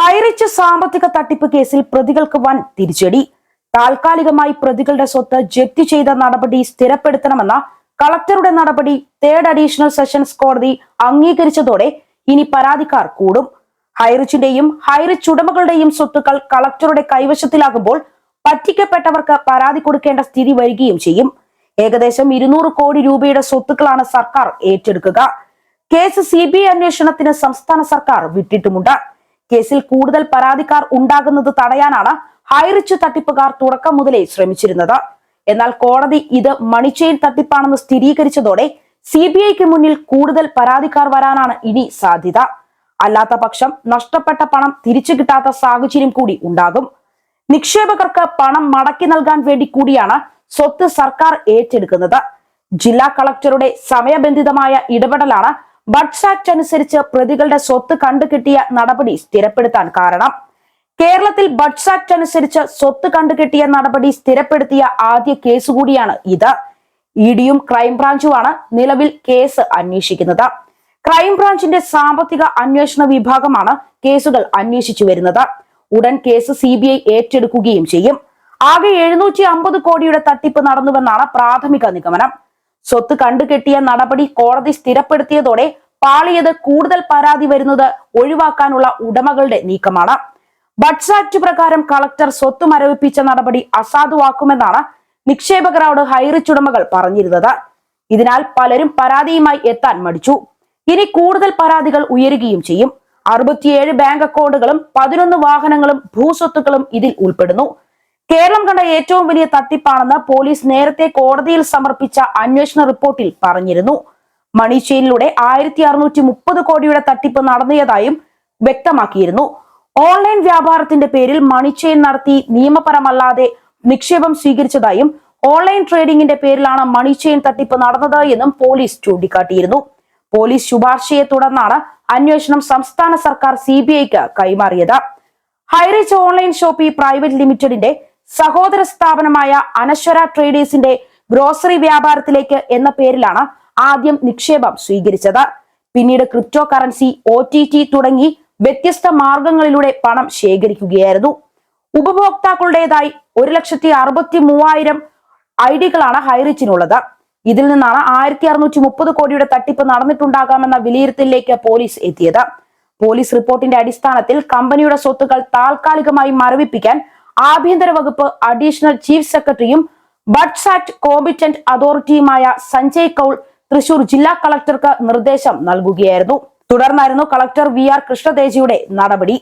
ഹൈറിച്ച് സാമ്പത്തിക തട്ടിപ്പ് കേസിൽ പ്രതികൾക്ക് വൻ തിരിച്ചടി. താൽക്കാലികമായി പ്രതികളുടെ സ്വത്ത് ജപ്തി ചെയ്ത നടപടി സ്ഥിരപ്പെടുത്തണമെന്ന കളക്ടറുടെ നടപടി തേർഡ് അഡീഷണൽ സെഷൻസ് കോടതി അംഗീകരിച്ചതോടെ ഇനി പരാതിക്കാർ കൂടും. ഹൈറിച്ചിന്റെയും ഹൈറിച്ച് ഉടമകളുടെയും സ്വത്തുക്കൾ കളക്ടറുടെ കൈവശത്തിലാകുമ്പോൾ പറ്റിക്കപ്പെട്ടവർക്ക് പരാതി കൊടുക്കേണ്ട സ്ഥിതി വരികയും ചെയ്യും. ഏകദേശം ഇരുന്നൂറ് കോടി രൂപയുടെ സ്വത്തുക്കളാണ് സർക്കാർ ഏറ്റെടുക്കുക. കേസ് സി ബി ഐ അന്വേഷണത്തിന് സംസ്ഥാന സർക്കാർ വിട്ടിട്ടുമുണ്ട്. കേസിൽ കൂടുതൽ പരാതിക്കാർ ഉണ്ടാകുന്നത് തടയാനാണ് ഹൈറിച്ച് തട്ടിപ്പുകാർ തുടക്കം മുതലേ ശ്രമിച്ചിരുന്നത്. എന്നാൽ കോടതി ഇത് മണിച്ചെയിൻ തട്ടിപ്പാണെന്ന് സ്ഥിരീകരിച്ചതോടെ സി ബി ഐക്ക് മുന്നിൽ കൂടുതൽ പരാതിക്കാർ വരാനാണ് ഇനി സാധ്യത. അല്ലാത്ത പക്ഷം നഷ്ടപ്പെട്ട പണം തിരിച്ചു കിട്ടാത്ത സാഹചര്യം കൂടി ഉണ്ടാകും. നിക്ഷേപകർക്ക് പണം മടക്കി നൽകാൻ വേണ്ടി കൂടിയാണ് സ്വത്ത് സർക്കാർ ഏറ്റെടുക്കുന്നത്. ജില്ലാ കളക്ടറുടെ സമയബന്ധിതമായ ഇടപെടലാണ് ബഡ്സ് ആക്ട് അനുസരിച്ച് പ്രതികളുടെ സ്വത്ത് കണ്ടുകിട്ടിയ നടപടി സ്ഥിരപ്പെടുത്താൻ കാരണം. കേരളത്തിൽ ബഡ്സ് ആക്ട് അനുസരിച്ച് സ്വത്ത് കണ്ടുകിട്ടിയ നടപടി സ്ഥിരപ്പെടുത്തിയ ആദ്യ കേസ് കൂടിയാണ് ഇത്. ഇ ഡിയും ക്രൈംബ്രാഞ്ചുമാണ് നിലവിൽ കേസ് അന്വേഷിക്കുന്നത്. ക്രൈംബ്രാഞ്ചിന്റെ സാമ്പത്തിക അന്വേഷണ വിഭാഗമാണ് കേസുകൾ അന്വേഷിച്ചു വരുന്നത്. ഉടൻ കേസ് സി ബി ഐ ഏറ്റെടുക്കുകയും ചെയ്യും. ആകെ എഴുന്നൂറ്റി അമ്പത് കോടിയുടെ തട്ടിപ്പ് നടന്നുവെന്നാണ് പ്രാഥമിക നിഗമനം. സ്വത്ത് കണ്ടുകെട്ടിയ നടപടി കോടതി സ്ഥിരപ്പെടുത്തിയതോടെ പാളിയത് കൂടുതൽ പരാതി വരുന്നത് ഒഴിവാക്കാനുള്ള ഉടമകളുടെ നീക്കമാണ്. ബഡ്സ് പ്രകാരം കളക്ടർ സ്വത്ത് മരവിപ്പിച്ച നടപടി അസാധുവാക്കുമെന്നാണ് നിക്ഷേപകരോട് ഹൈറിച്ച് ഉടമകൾ പറഞ്ഞിരുന്നത്. ഇതിനാൽ പലരും പരാതിയുമായി എത്താൻ മടിച്ചു. ഇനി കൂടുതൽ പരാതികൾ ഉയരുകയും ചെയ്യും. അറുപത്തിയേഴ് ബാങ്ക് അക്കൗണ്ടുകളും പതിനൊന്ന് വാഹനങ്ങളും ഭൂസ്വത്തുക്കളും ഇതിൽ ഉൾപ്പെടുന്നു. കേരളം കണ്ട ഏറ്റവും വലിയ തട്ടിപ്പാണെന്ന് പോലീസ് നേരത്തെ കോടതിയിൽ സമർപ്പിച്ച അന്വേഷണ റിപ്പോർട്ടിൽ പറഞ്ഞിരുന്നു. മണി ചെയിനിലൂടെ ആയിരത്തി അറുന്നൂറ്റി മുപ്പത് കോടിയുടെ തട്ടിപ്പ് നടന്നതായും വ്യക്തമാക്കിയിരുന്നു. ഓൺലൈൻ വ്യാപാരത്തിന്റെ പേരിൽ മണിച്ചെയിൻ ചെയിൻ നടത്തി നിയമപരമല്ലാതെ നിക്ഷേപം സ്വീകരിച്ചതായും ഓൺലൈൻ ട്രേഡിംഗിന്റെ പേരിലാണ് മണിച്ചെയിൻ തട്ടിപ്പ് നടന്നത് എന്നും പോലീസ് ചൂണ്ടിക്കാട്ടിയിരുന്നു. പോലീസ് ശുപാർശയെ തുടർന്നാണ് അന്വേഷണം സംസ്ഥാന സർക്കാർ സി ബി ഐക്ക് കൈമാറിയത്. ഹൈറിച്ച് ഓൺലൈൻ ഷോപ്പി പ്രൈവറ്റ് ലിമിറ്റഡിന്റെ സഹോദര സ്ഥാപനമായ അനശ്വര ട്രേഡേഴ്സിന്റെ ഗ്രോസറി വ്യാപാരത്തിലേക്ക് എന്ന പേരിലാണ് ആദ്യം നിക്ഷേപം സ്വീകരിച്ചത്. പിന്നീട് ക്രിപ്റ്റോ കറൻസി ഒ തുടങ്ങി വ്യത്യസ്ത മാർഗങ്ങളിലൂടെ പണം ശേഖരിക്കുകയായിരുന്നു. ഉപഭോക്താക്കളുടേതായി ഒരു ലക്ഷത്തി അറുപത്തി മൂവായിരം ഐ ഡികളാണ് ഹൈറിച്ചിനുള്ളത്. ഇതിൽ നിന്നാണ് ആയിരത്തി അറുന്നൂറ്റി മുപ്പത് കോടിയുടെ തട്ടിപ്പ് നടന്നിട്ടുണ്ടാകാമെന്ന വിലയിരുത്തലിലേക്ക് പോലീസ് എത്തിയത്. പോലീസ് റിപ്പോർട്ടിന്റെ അടിസ്ഥാനത്തിൽ കമ്പനിയുടെ സ്വത്തുക്കൾ താൽക്കാലികമായി മരവിപ്പിക്കാൻ ആഭ്യന്തര വകുപ്പ് അഡീഷണൽ ചീഫ് സെക്രട്ടറിയും ബഡ്സ് ആക്ട് കോമ്പിറ്റന്റ് അതോറിറ്റിയുമായ സഞ്ജയ് കൗൾ തൃശൂർ ജില്ലാ കളക്ടർക്ക് നിർദ്ദേശം നൽകുകയായിരുന്നു. തുടർന്നായിരുന്നു കളക്ടർ വി ആർ കൃഷ്ണതേജിയുടെ നടപടി.